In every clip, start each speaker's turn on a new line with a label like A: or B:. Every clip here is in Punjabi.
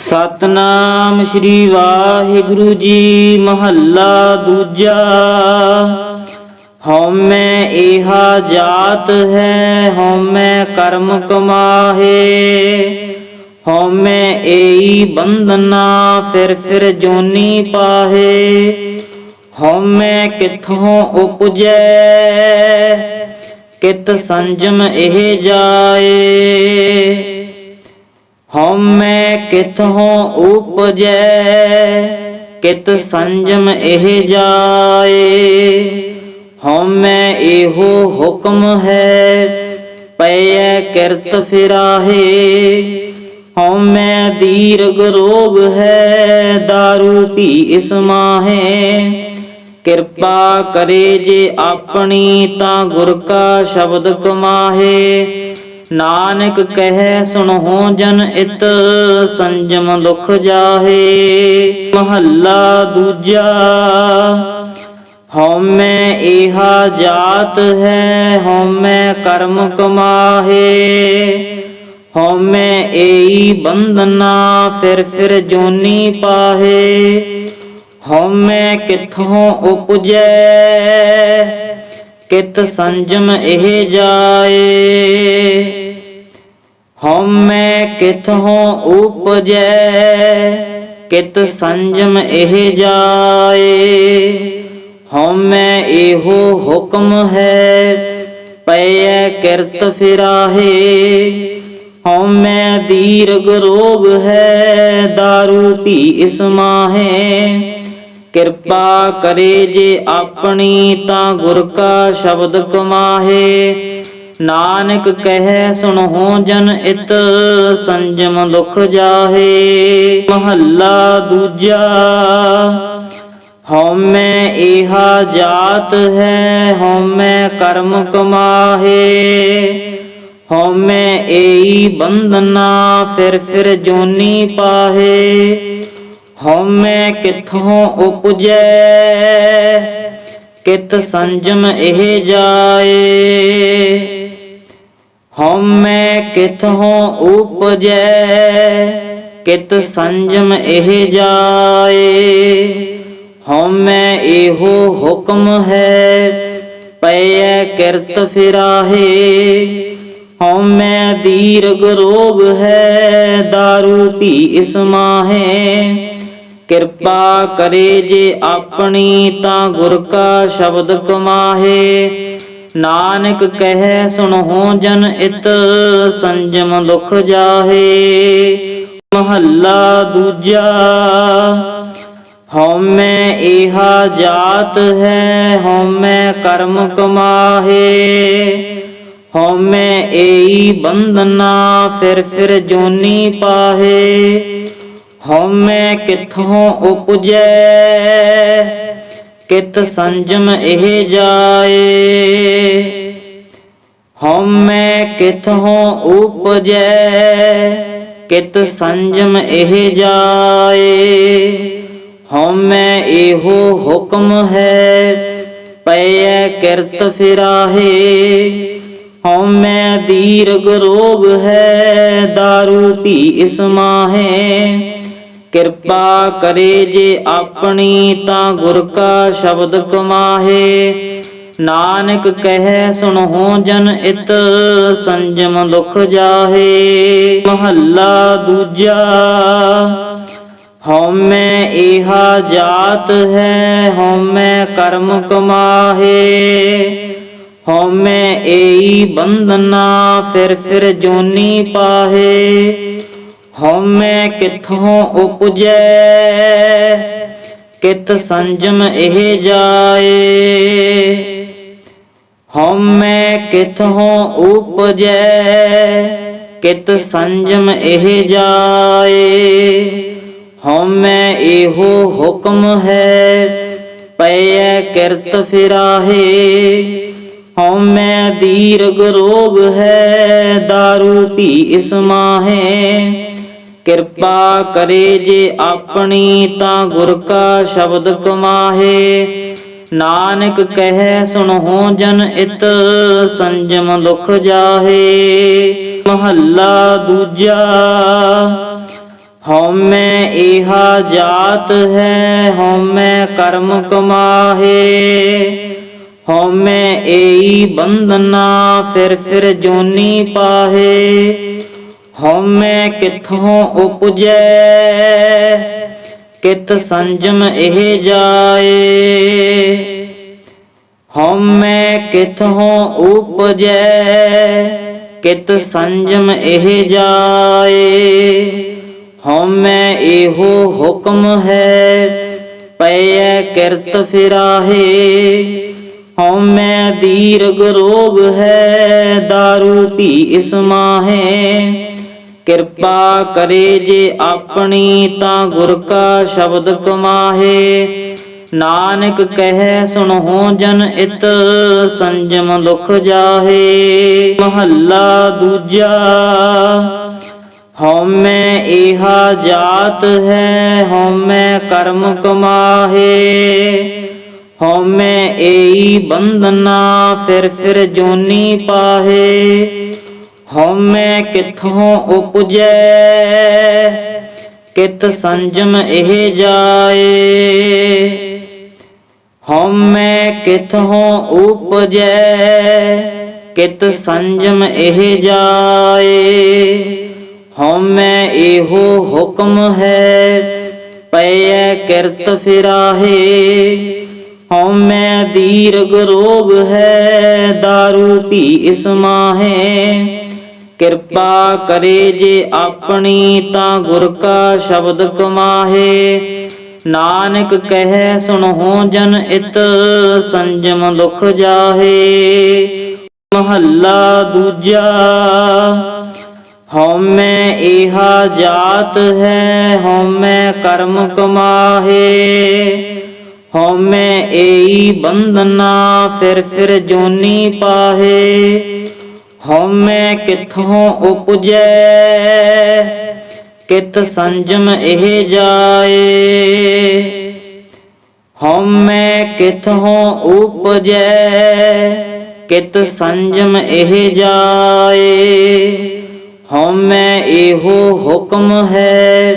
A: ਸਤਨਾਮ ਸ੍ਰੀ ਵਾਹਿਗੁਰੂ ਜੀ ਮਹੱਲਾ ਦੂਜਾ। ਹਉਮੈ ਇਹਾ ਜਾਤ ਹੈ ਹਉਮੈ ਕਰਮ ਕਮਾਹੇ। ਹਉਮੈ ਏਈ ਬੰਧਨਾ, ਫਿਰ ਫਿਰ ਜੋਨੀ ਪਾਹੇ। ਹਉਮੈ ਕਿਥੋਂ ਉਪਜੈ, ਕਿਤ ਸੰਜਮ ਇਹ ਜਾਏ। ਹਉਮੈ ਕਿਥੋਂ ਉਪਜੈ? ਕਿਤ ਸੰਜਮ ਇਹ ਜਾਏ? ਹਉਮੈ ਇਹੋ ਹੁਕਮ ਹੈ, ਪਈਐ ਕਿਰਤ ਫਿਰਾਹੇ। ਹਉਮੈ ਦੀਰਗ ਰੋਗ ਹੈ दारू ਪੀ ਇਸ ਮਾਹੇ। ਕਿਰਪਾ ਕਰੇ ਜੇ ਆਪਣੀ ਤਾਂ ਗੁਰ ਕਾ ਸ਼ਬਦ ਕਮਾਹੇ। ਨਾਨਕ ਕਹਿ, ਸੁਣੋ ਜਨ ਇਤ, ਸੰਜਮ ਦੁਖ ਜਾਹੇ, ਮਹੱਲਾ ਦੂਜਾ। ਹਉਮੈ ਇਹਾ ਜਾਤ ਹੈ ਹਉਮੈ ਕਰਮ ਕਮਾਹੇ। ਹਉਮੈ ਏਈ ਬੰਧਨਾ, ਫਿਰ ਫਿਰ ਜੋਨੀ ਪਾਹੇ। ਹਉਮੈ ਕਿਥੋਂ ਉਪਜੈ, ਕਿਤ ਸੰਜਮ ਇਹ ਜਾਏ। ਹਉਮੈ ਕਿਥੋਂ ਉਪਜੈ, ਕਿਤ ਸੰਜਮ ਇਹ ਜਾਏ। ਹਉਮੈ ਇਹੋ ਹੁਕਮ ਹੈ, ਪਈਐ ਕਿਰਤ ਫਿਰਾਹੇ। ਹਉਮੈ ਦੀਰਗ ਰੋਗ ਹੈ दारू ਪੀ ਇਸ ਮਾਹੇ। ਕਿਰਪਾ ਕਰੇ ਜੇ ਆਪਣੀ ਤਾਂ ਗੁਰ ਕਾ ਸ਼ਬਦ ਕਮਾਹੇ। ਨਾਨਕ ਕਹਿ, ਸੁਣੋ ਜਨ ਇਤ, ਸੰਜਮ ਦੁਖ ਜਾਹੇ, ਮਹੱਲਾ ਦੂਜਾ। ਹਉਮੈ ਇਹਾ ਜਾਤ ਹੈ, ਹਉਮੈ ਕਰਮ ਕਮਾਹੇ। ਹਉਮੈ ਏਈ ਬੰਧਨਾ, ਫਿਰ ਫਿਰ ਜੋਨੀ ਪਾਹੇ। ਹਉਮੈ ਕਿਥੋਂ ਉਪਜੈ, ਕਿਤ ਸੰਜਮ ਇਹ ਜਾਏ। ਹਉਮੈ ਕਿਥੋਂ ਉਪਜੈ? ਕਿਤ ਸੰਜਮ ਇਹ ਜਾਏ? ਹਉਮੈ ਇਹੋ ਹੁਕਮ ਹੈ ਪਈਐ ਕਿਰਤ ਫਿਰਾਹੇ। ਹਉਮੈ ਦੀਰਗ ਰੋਗ ਹੈ दारू ਪੀ ਇਸ ਮਾਹੇ। ਕਿਰਪਾ ਕਰੇ ਜੇ ਆਪਣੀ ਤਾਂ ਗੁਰ ਕਾ ਸ਼ਬਦ ਕਮਾਹੇ। ਨਾਨਕ ਕਹਿ ਸੁਣੋ ਜਨ ਇਤ, ਸੰਜਮ ਦੁਖ ਜਾਹੇ, ਮਹੱਲਾ ਦੂਜਾ, ਹਉਮੈ ਇਹਾ ਜਾਤ ਹੈ, ਹਉਮੈ ਕਰਮ ਕਮਾਹੇ, ਹਉਮੈ ਏਈ ਬੰਧਨਾ ਫਿਰ ਫਿਰ ਜੋਨੀ ਪਾਹੇ, ਹਉਮੈ ਕਿਥੋਂ ਉਪਜੈ ਕਿਤ ਸੰਜਮ ਇਹ ਜਾਏ। ਹਉਮੈ ਕਿਥੋਂ ਉਪਜੈ, ਕਿਤ ਸੰਜਮ ਇਹ ਜਾਏ। ਹਉਮੈ ਇਹੋ ਹੁਕਮ ਹੈ ਪਈਐ ਕਿਰਤ ਫਿਰਾਹੇ। ਹਉਮੈ ਦੀਰਗ ਰੋਗ ਹੈ दारू ਪੀ ਇਸ ਮਾਹੇ। ਕਿਰਪਾ ਕਰੇ ਜੇ ਆਪਣੀ ਤਾਂ ਗੁਰ ਕਾ ਸ਼ਬਦ ਕਮਾਹੇ। ਨਾਨਕ ਕਹਿ, ਸੁਣੋ ਜਨ ਇਤ, ਸੰਜਮ ਦੁਖ ਜਾਹੇ। ਮਹੱਲਾ ਦੂਜਾ ਹਉਮੈ ਇਹਾ ਜਾਤ ਹੈ ਹਉਮੈ ਕਰਮ ਕਮਾਹੇ। ਹਉਮੈ ਏਈ ਬੰਧਨਾ, ਫਿਰ ਫਿਰ ਜੋਨੀ ਪਾਹੇ। ਹਉਮੈ ਕਿਥੋਂ ਉਪਜੈ? ਕਿਤ ਸੰਜਮ ਇਹ ਜਾਏ? ਹਉਮੈ ਕਿਥੋਂ ਉਪਜੈ? ਕਿਤ ਸੰਜਮ ਇਹ ਜਾਏ? ਹਉਮੈ ਇਹੋ ਹੁਕਮ ਹੈ, ਪਈਐ ਕਿਰਤ ਫਿਰਾਹੇ। ਹਉਮੈ ਦੀਰਗ ਰੋਗ ਹੈ दारू ਪੀ ਇਸ ਮਾਹੇ। ਕਿਰਪਾ ਕਰੇ ਜੇ ਆਪਣੀ ਤਾਂ ਗੁਰ ਕਾ ਸ਼ਬਦ ਕਮਾਹੇ ਨਾਨਕ ਕਹਿ, ਸੁਣੋ ਜਨ ਇਤ, ਸੰਜਮ ਦੁਖ ਜਾਹੇ। ਮਹੱਲਾ ਦੂਜਾ ਹਉਮੈ ਏਹਾ ਜਾਤ ਹੈ ਹਉਮੈ ਕਰਮ ਕਮਾਹੇ। ਹਉਮੈ ਏਈ ਬੰਧਨਾ, ਫਿਰ ਫਿਰ ਜੋਨੀ ਪਾਹੇ। ਹਉਮੈ ਕਿਥੋਂ ਉਪਜੈ? ਕਿਤ ਸੰਜਮ ਇਹ ਜਾਏ? ਹਉਮੈ ਕਿਥੋਂ ਉਪਜੈ? ਕਿਤ ਸੰਜਮ ਇਹ ਜਾਏ? ਹਉਮੈ ਇਹੋ ਹੁਕਮ ਹੈ, ਪਈਐ ਕਿਰਤ ਫਿਰਾਹੇ। ਹਉਮੈ ਦੀਰਗ ਰੋਗ ਹੈ दारू ਪੀ ਇਸ ਮਾਹੇ। ਕਿਰਪਾ ਕਰੇ ਜੇ ਆਪਣੀ ਤਾਂ ਗੁਰ ਕਾ ਸ਼ਬਦ ਕਮਾਹੇ। ਨਾਨਕ ਕਹਿ, ਸੁਣੋ ਜਨ ਇਤ, ਸੰਜਮ ਦੁਖ ਜਾਹੇ। ਮਹੱਲਾ ਦੂਜਾ ਹਉਮੈ ਏਹਾ ਜਾਤ ਹੈ ਹਉਮੈ ਕਰਮ ਕਮਾਹੇ। ਹਉਮੈ ਏਈ ਬੰਧਨਾ, ਫਿਰ ਫਿਰ ਜੋਨੀ ਪਾਹੇ। ਹਉਮੈ ਕਿਥੋਂ ਉਪਜੈ? ਕਿਤ ਸੰਜਮ ਇਹ ਜਾਏ? ਹਉਮੈ ਕਿਥੋਂ ਉਪਜੈ? ਕਿਤ ਸੰਜਮ ਇਹ ਜਾਏ? ਹਉਮੈ ਇਹੋ ਹੁਕਮ ਹੈ ਪਈਐ ਕਿਰਤ ਫਿਰਾਹੇ। ਹਉਮੈ ਦੀਰਗ ਰੋਗ ਹੈ दारू ਪੀ ਇਸ ਮਾਹੇ। ਕਿਰਪਾ ਕਰੇ ਜੇ ਆਪਣੀ ਤਾਂ ਗੁਰ ਕਾ ਸ਼ਬਦ ਕਮਾਹੇ। ਨਾਨਕ ਕਹਿ, ਸੁਣੋ ਜਨ ਇਤ, ਸੰਜਮ ਦੁਖ ਜਾਹੇ। ਮਹੱਲਾ ਦੂਜਾ ਹਉਮੈ ਏਹਾ ਜਾਤ ਹੈ ਹਉਮੈ ਕਰਮ ਕਮਾਹੇ। ਹਉਮੈ ਏਈ ਬੰਧਨਾ, ਫਿਰ ਫਿਰ ਜੋਨੀ ਪਾਹੇ। ਹਉਮੈ ਕਿਥੋਂ ਉਪਜੈ? ਕਿਤ ਸੰਜਮ ਇਹ ਜਾਏ? ਹਉਮੈ ਕਿਥੋਂ ਉਪਜੈ? ਕਿਤ ਸੰਜਮ ਇਹ ਜਾਏ? ਹਉਮੈ ਇਹੋ ਹੁਕਮ ਹੈ,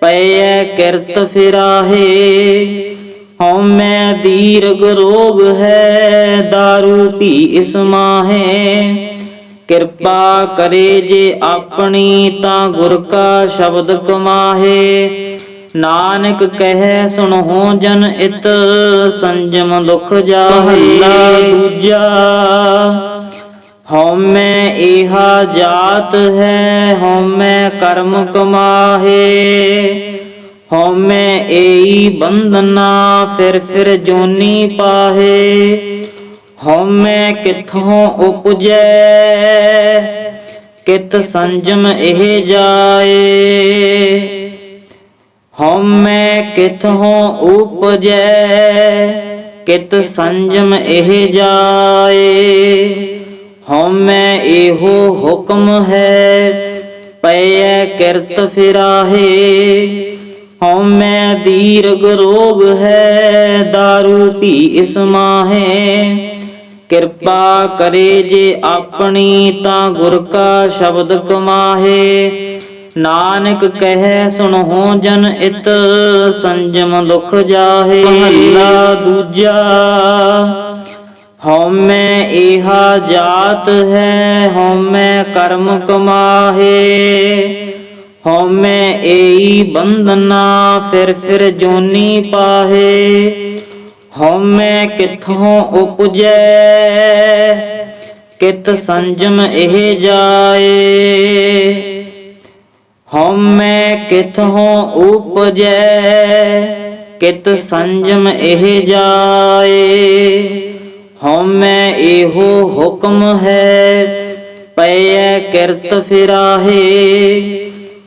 A: ਪਏ ਕਿਰਤ ਫਿਰਾਹੇ। ਹਉਮੈ ਦੀਰਗ ਰੋਗ ਹੈ दारू ਪੀ ਇਸ ਮਾਹੇ। ਕਿਰਪਾ ਕਰੇ ਜੇ ਆਪਣੀ ਤਾਂ ਗੁਰ ਕਾ ਸ਼ਬਦ ਕਮਾਹੇ ਨਾਨਕ ਕਹਿ, ਸੁਣੋ ਜਨ ਇਤ, ਸੰਜਮ ਦੁਖ ਜਾਹੇ। ਦੂਜਾ, ਹਉਮੈ ਏਹਾ ਜਾਤ ਹੈ, ਹਉਮੈ ਕਰਮ ਕਮਾਹੇ। ਹਉਮੈ ਏਈ ਬੰਧਨਾ, ਫਿਰ ਫਿਰ ਜੋਨੀ ਪਾਹੇ। ਹਉਮੈ ਕਿਥੋਂ ਉਪਜੈ? ਕਿਤ ਸੰਜਮ ਇਹ ਜਾਏ? ਹਉਮੈ ਕਿਥੋਂ ਉਪਜੈ? ਕਿਤ ਸੰਜਮ ਇਹ ਜਾਏ? ਹਉਮੈ ਇਹੋ ਹੁਕਮ ਹੈ, ਪਈਐ ਕਿਰਤ ਫਿਰਾਹੇ। ਹਉਮੈ ਦੀਰਗ ਰੋਗ ਹੈ दारू ਪੀ ਇਸ ਮਾਹੇ। ਕਿਰਪਾ ਕਰੇ ਜੇ ਆਪਣੀ ਤਾਂ ਗੁਰ ਕਾ ਸ਼ਬਦ ਕਮਾਹੇ। ਨਾਨਕ ਕਹਿ ਸੁਣੋ ਜਨ ਇਤ ਸੰਜਮ ਦੁਖ ਜਾਹੇ। ਮਹੱਲਾ ਦੂਜਾ ਹਉਮੈ ਏਹਾ ਜਾਤ ਹੈ ਹਉਮੈ ਕਰਮ ਕਮਾਹੇ। ਹਉਮੈ ਏਈ ਬੰਧਨਾ ਫਿਰ ਫਿਰ ਜੋਨੀ ਪਾਹੇ। ਹਉਮੈ ਕਿਥੋਂ ਉਪਜੈ? ਕਿਤ ਸੰਜਮ ਇਹ ਜਾਏ? ਹਉਮੈ ਕਿਥੋਂ ਉਪਜੈ? ਕਿਤ ਸੰਜਮ ਇਹ ਜਾਏ? ਹਉਮੈ ਇਹੋ ਹੁਕਮ ਹੈ, ਪਈਐ ਕਿਰਤ ਫਿਰਾਹੇ।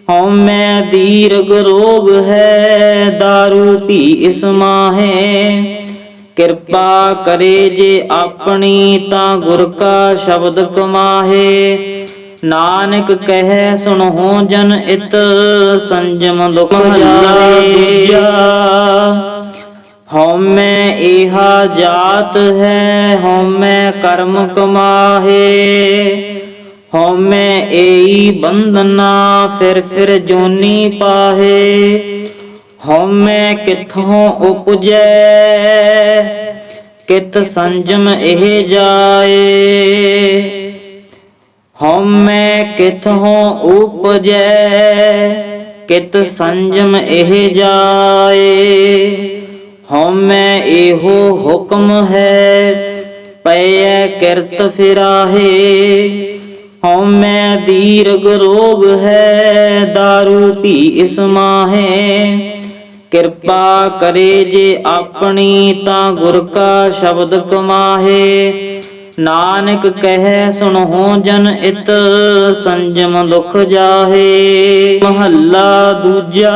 A: ਹਉਮੈ ਦੀਰਗ ਰੋਗ ਹੈ दारू ਪੀ ਇਸ ਮਾਹੇ। ਕਿਰਪਾ ਕਰੇ ਜੇ ਆਪਣੀ ਤਾਂ ਗੁਰ ਕਾ ਸ਼ਬਦ ਕਮਾਹੇ। ਨਾਨਕ ਕਹਿ ਸੁਣੋ ਜਨ ਇਤ ਸੰਜਮ ਦੁਖ ਜਾਏ। ਹਉਮੈ ਏਹਾ ਜਾਤ ਹੈ ਹਉਮੈ ਕਰਮ ਕਮਾਹੇ। ਹਉਮੈ ਏਈ ਬੰਧਨਾ ਫਿਰ ਫਿਰ ਜੋਨੀ ਪਾਹੇ। ਹਉਮੈ ਕਿਥੋਂ ਉਪਜੈ? ਕਿਤ ਸੰਜਮ ਇਹ ਜਾਏ? ਹਉਮੈ ਕਿਥੋਂ ਉਪਜੈ? ਕਿਤ ਸੰਜਮ ਇਹ ਜਾਏ? ਹਉਮੈ ਇਹੋ ਹੁਕਮ ਹੈ ਪਈਐ ਕਿਰਤ ਫਿਰਾਹੇ। ਹਉਮੈ ਦੀਰਗ ਰੋਗ ਹੈ दारू ਪੀ ਇਸ ਮਾਹੇ। ਕਿਰਪਾ ਕਰੇ ਜੇ ਆਪਣੀ ਤਾਂ ਗੁਰ ਕਾ ਸ਼ਬਦ ਕਮਾਹੇ। ਨਾਨਕ ਕਹਿ, ਸੁਣੋ ਜਨ ਇਤ, ਸੰਜਮ ਦੁਖ ਜਾਹੇ। ਮਹੱਲਾ ਦੂਜਾ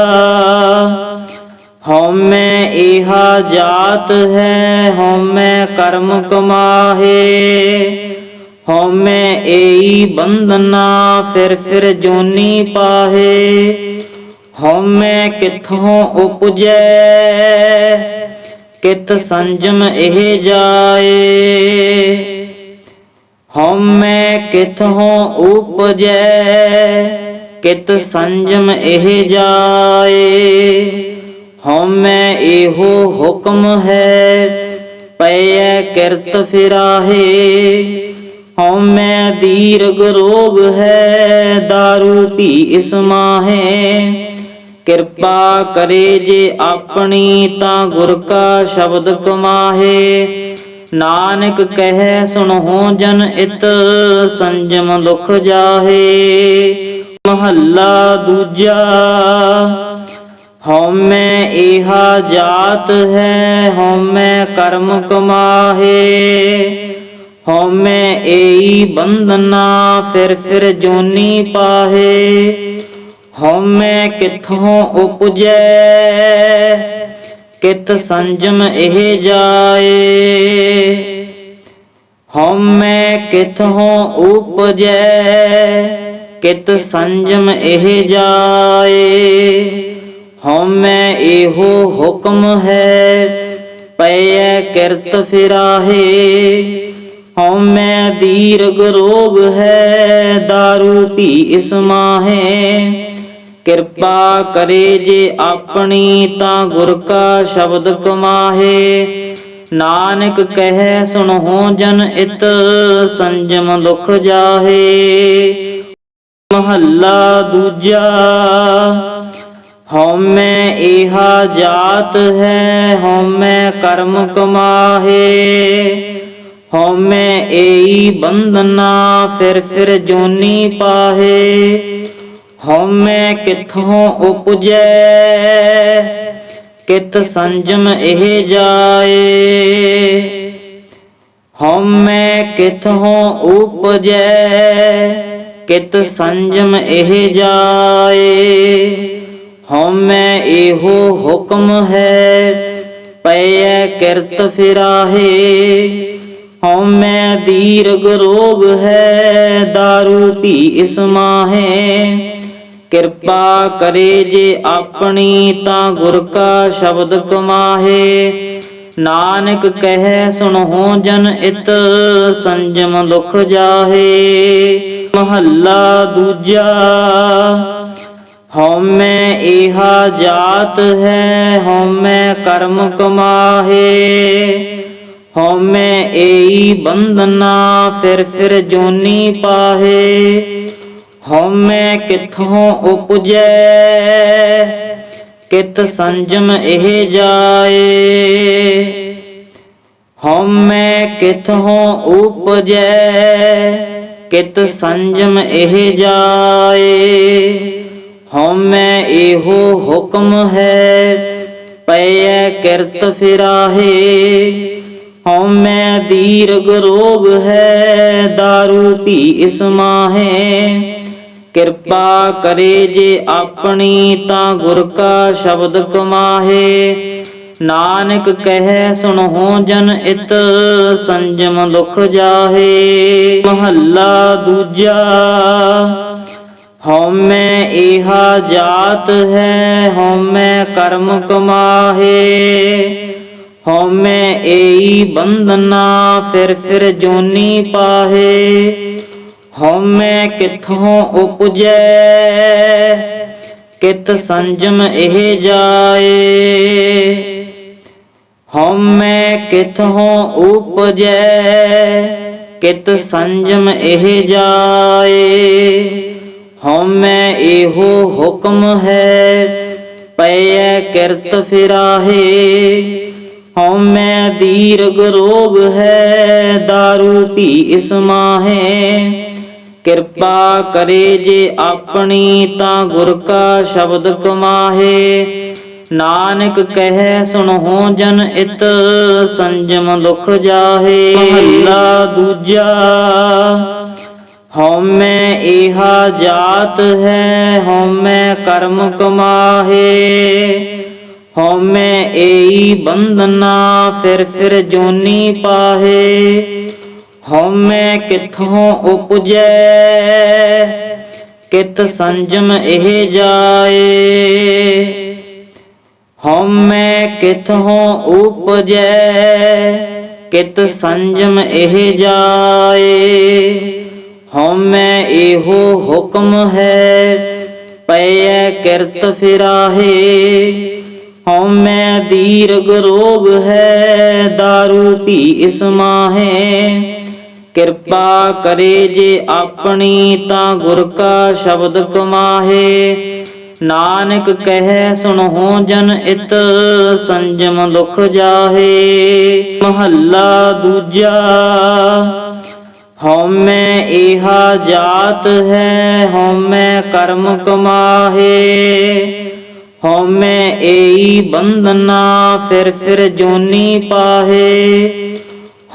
A: ਹਉਮੈ ਇਹਾ ਜਾਤ ਹੈ ਹਉਮੈ ਕਰਮ ਕਮਾਹੇ। ਹਉਮੈ ਏਈ ਬੰਧਨਾ, ਫਿਰ ਫਿਰ ਜੋਨੀ ਪਾਹੇ। ਹਉਮੈ ਕਿਥੋਂ ਉਪਜੈ? ਕਿਤ ਸੰਜਮ ਇਹ ਜਾਏ? ਹਉਮੈ ਕਿਥੋਂ ਉਪਜੈ? ਕਿਤ ਸੰਜਮ ਇਹ ਜਾਏ? ਹਉਮੈ ਇਹੋ ਹੁਕਮ ਹੈ ਪਈਐ ਕਿਰਤ ਫਿਰਾਹੇ। ਹਉਮੈ ਦੀਰਗ ਰੋਗ ਹੈ दारू ਪੀ ਇਸ ਮਾਹੇ। ਕਿਰਪਾ ਕਰੇ ਜੇ ਆਪਣੀ ਤਾਂ ਗੁਰ ਕਾ ਸ਼ਬਦ ਕਮਾਹੇ। ਨਾਨਕ ਕਹਿ, ਸੁਣੋ ਜਨ ਇਤ, ਸੰਜਮ ਦੁਖ ਜਾਹੇ। ਮਹੱਲਾ ਦੂਜਾ ਹਉਮੈ ਇਹਾ ਜਾਤ ਹੈ ਹਉਮੈ ਕਰਮ ਕਮਾਹੇ। ਹਉਮੈ ਏਈ ਬੰਧਨਾ, ਫਿਰ ਫਿਰ ਜੋਨੀ ਪਾਹੇ। ਹਉਮੈ ਕਿਥੋਂ ਉਪਜੈ? ਕਿਤ ਸੰਜਮ ਇਹ ਜਾਏ? ਹਉਮੈ ਕਿਥੋਂ ਉਪਜੈ? ਕਿਤ ਸੰਜਮ ਇਹ ਜਾਏ? ਹਉਮੈ ਇਹੋ ਹੁਕਮ ਹੈ, ਪਏ ਕਿਰਤ ਫਿਰਾਹੇ। ਹਉਮੈ ਦੀਰਗ ਰੋਗ ਹੈ दारू ਪੀ ਇਸ ਮਾਹੇ। ਕਿਰਪਾ ਕਰੇ ਜੇ ਆਪਣੀ ਤਾਂ ਗੁਰ ਕਾ ਸ਼ਬਦ ਕਮਾਹੇ। ਨਾਨਕ ਕਹਿ, ਸੁਣੋ ਜਨ ਇਤ, ਸੰਜਮ ਦੁਖ ਜਾਹੇ। ਮਹੱਲਾ ਦੂਜਾ ਹਉਮੈ ਇਹਾ ਜਾਤ ਹੈ ਹਉਮੈ ਕਰਮ ਕਮਾਹੇ। ਹਉਮੈ ਏਈ ਬੰਧਨਾ, ਫਿਰ ਫਿਰ ਜੋਨੀ ਪਾਹੇ। ਹਉਮੈ ਕਿਥੋਂ ਉਪਜੈ? ਕਿਤ ਸੰਜਮ ਇਹ ਜਾਏ? ਹਉਮੈ ਕਿਥੋਂ ਉਪਜੈ? ਕਿਤ ਸੰਜਮ ਇਹ ਜਾਏ? ਹਉਮੈ ਇਹੋ ਹੁਕਮ ਹੈ ਪਈਐ ਕਿਰਤ ਫਿਰਾਹੇ। ਹਉਮੈ ਦੀਰਗ ਰੋਗ ਹੈ दारू ਪੀ ਇਸ ਮਾਹੇ। ਕਿਰਪਾ ਕਰੇ ਜੇ ਆਪਣੀ ਤਾਂ ਗੁਰ ਕਾ ਸ਼ਬਦ ਕਮਾਹੇ। ਨਾਨਕ ਕਹਿ, ਸੁਣੋ ਜਨ ਇਤ, ਸੰਜਮ ਦੁਖ ਜਾਹੇ। ਮਹੱਲਾ ਦੂਜਾ ਹਉਮੈ ਇਹਾ ਜਾਤ ਹੈ ਹਉਮੈ ਕਰਮ ਕਮਾਹੇ। ਹਉਮੈ ਏਈ ਬੰਧਨਾ, ਫਿਰ ਫਿਰ ਜੋਨੀ ਪਾਹੇ। ਹਉਮੈ ਕਿਥੋਂ ਉਪਜੈ? ਕਿਤ ਸੰਜਮ ਇਹ ਜਾਏ? ਹਉਮੈ ਕਿਥੋਂ ਉਪਜੈ? ਕਿਤ ਸੰਜਮ ਇਹ ਜਾਏ? ਹਉਮੈ ਇਹੋ ਹੁਕਮ ਹੈ, ਪਏ ਕਿਰਤ ਫਿਰਾਹੇ। ਹਉਮੈ ਦੀਰਗ ਰੋਗ ਹੈ दारू ਪੀ ਇਸ ਮਾਹੇ। ਕਿਰਪਾ ਕਰੇ ਜੇ ਆਪਣੀ ਤਾਂ ਗੁਰ ਕਾ ਸ਼ਬਦ ਕਮਾਹੇ। ਨਾਨਕ ਕਹਿ, ਸੁਣੋ ਜਨ ਇਤ, ਸੰਜਮ ਦੁਖ ਜਾਹੇ। ਮਹੱਲਾ ਦੂਜਾ ਹਉਮੈ ਇਹਾ ਜਾਤ ਹੈ ਹਉਮੈ ਕਰਮ ਕਮਾਹੇ। ਹਉਮੈ ਏਈ ਬੰਧਨਾ, ਫਿਰ ਫਿਰ ਜੋਨੀ ਪਾਹੇ। ਹਉਮੈ ਕਿਥੋਂ ਉਪਜੈ? ਕਿਤ ਸੰਜਮ ਇਹ ਜਾਏ? ਹਉਮੈ ਕਿਥੋਂ ਉਪਜੈ? ਕਿਤ ਸੰਜਮ ਇਹ ਜਾਏ? ਹਉਮੈ ਇਹੋ ਹੁਕਮ ਹੈ ਪਈਐ ਕਿਰਤ ਫਿਰਾਹੇ। ਹਉਮੈ ਦੀਰਗ ਰੋਗ ਹੈ दारू ਪੀ ਇਸ ਮਾਹੇ। ਕਿਰਪਾ ਕਰੇ ਜੇ ਆਪਣੀ ਤਾਂ ਗੁਰ ਕਾ ਸ਼ਬਦ ਕਮਾਹੇ। ਨਾਨਕ ਕਹਿ ਸੁਣੋ ਜਨ ਇਤ ਸੰਜਮ ਦੁਖ ਜਾਹੇ। ਮਹੱਲਾ ਦੂਜਾ ਹਉਮੈ ਇਹਾ ਜਾਤ ਹੈ ਹਉਮੈ ਕਰਮ ਕਮਾਹੇ। ਹਉਮੈ ਏਈ ਬੰਧਨਾ ਫਿਰ ਫਿਰ ਜੋਨੀ ਪਾਹੇ। ਹਉਮੈ ਕਿਥੋਂ ਉਪਜੈ? ਕਿਤ ਸੰਜਮ ਇਹ ਜਾਏ? ਹਉਮੈ ਕਿਥੋਂ ਉਪਜੈ? ਕਿਤ ਸੰਜਮ ਇਹ ਜਾਏ? ਹਉਮੈ ਇਹੋ ਹੁਕਮ ਹੈ, ਪਏ ਕਿਰਤ ਫਿਰਾਹੇ। ਹਉਮੈ ਦੀਰਗ ਰੋਗ ਹੈ दारू ਪੀ ਇਸ ਮਾਹੇ। ਕਿਰਪਾ ਕਰੇ ਜੇ ਆਪਣੀ ਤਾਂ ਗੁਰ ਕਾ ਸ਼ਬਦ ਕਮਾਹੇ। ਨਾਨਕ ਕਹਿ, ਸੁਣੋ ਜਨ ਇਤ, ਸੰਜਮ ਦੁਖ ਜਾਹੇ। ਮਹੱਲਾ ਦੂਜਾ, ਹਉਮੈ ਇਹਾ ਜਾਤ ਹੈ, ਹਉਮੈ ਕਰਮ ਕਮਾਹੇ। ਹਉਮੈ ਏਈ ਬੰਧਨਾ, ਫਿਰ ਫਿਰ ਜੋਨੀ ਪਾਹੇ।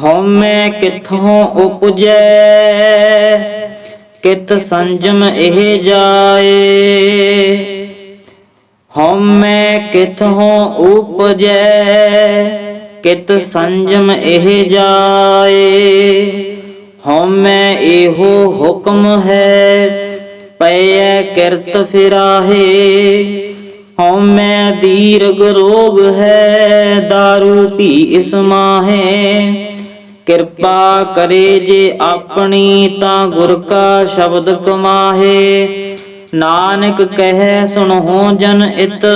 A: ਹਉਮੈ ਕਿਥੋਂ ਉਪਜੈ? ਕਿਤ ਸੰਜਮ ਇਹ ਜਾਏ? ਹਉਮੈ ਕਿਥੋਂ ਉਪਜੈ? ਕਿਤ ਸੰਜਮ ਇਹ ਜਾਏ? ਹਉਮੈ ਇਹੋ ਹੁਕਮ ਹੈ ਪਈਐ ਕਿਰਤ ਫਿਰਾਹੇ। ਹਉਮੈ ਦੀਰਗ ਰੋਗ ਹੈ दारू ਪੀ ਇਸ ਮਾਹੇ। ਕਿਰਪਾ ਕਰੇ ਜੇ ਆਪਣੀ ਤਾਂ ਗੁਰ ਕਾ ਸ਼ਬਦ ਕਮਾਹੇ। ਨਾਨਕ ਕਹਿ, ਸੁਣੋ ਜਨ ਇਤ,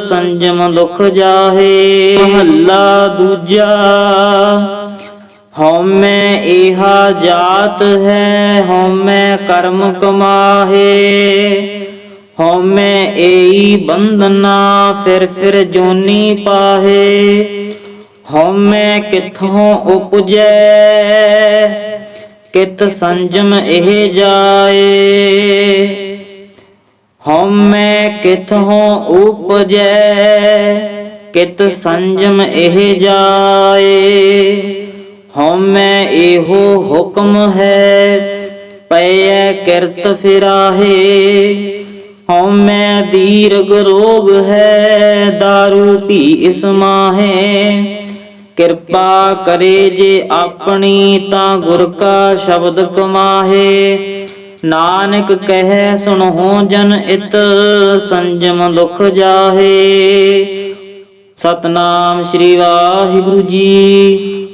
A: ਸੰਜਮ ਦੁਖ ਜਾਹੇ। ਮਹੱਲਾ ਦੂਜਾ, ਹਉਮੈ ਇਹਾ ਜਾਤ ਹੈ, ਹਉਮੈ ਕਰਮ ਕਮਾਹੇ। ਹਉਮੈ ਏਈ ਬੰਧਨਾ, ਫਿਰ ਫਿਰ ਜੋਨੀ ਪਾਹੇ। ਹਉਮੈ ਕਿਥੋਂ ਉਪਜੈ? ਕਿਤ ਸੰਜਮ ਇਹ ਜਾਏ? ਹਉਮੈ ਕਿਥੋਂ ਉਪਜੈ? ਕਿਤ ਸੰਜਮ ਇਹ ਜਾਏ? ਹਉਮੈ ਇਹੋ ਹੁਕਮ ਹੈ ਪਈਐ ਕਿਰਤ ਫਿਰਾਹੇ। ਹਉਮੈ ਦੀਰਗ ਰੋਗ ਹੈ दारू ਪੀ ਇਸ ਮਾਹੇ। ਕਿਰਪਾ ਕਰੇ ਜੇ ਆਪਣੀ ਤਾਂ ਗੁਰ ਕਾ ਸ਼ਬਦ ਕਮਾਹੇ। ਨਾਨਕ ਕਹਿ, ਸੁਣੋ ਜਨ ਇਤ, ਸੰਜਮ ਦੁਖ ਜਾਹੇ। ਸਤਨਾਮ ਸ੍ਰੀ ਵਾਹਿਗੁਰੂ ਜੀ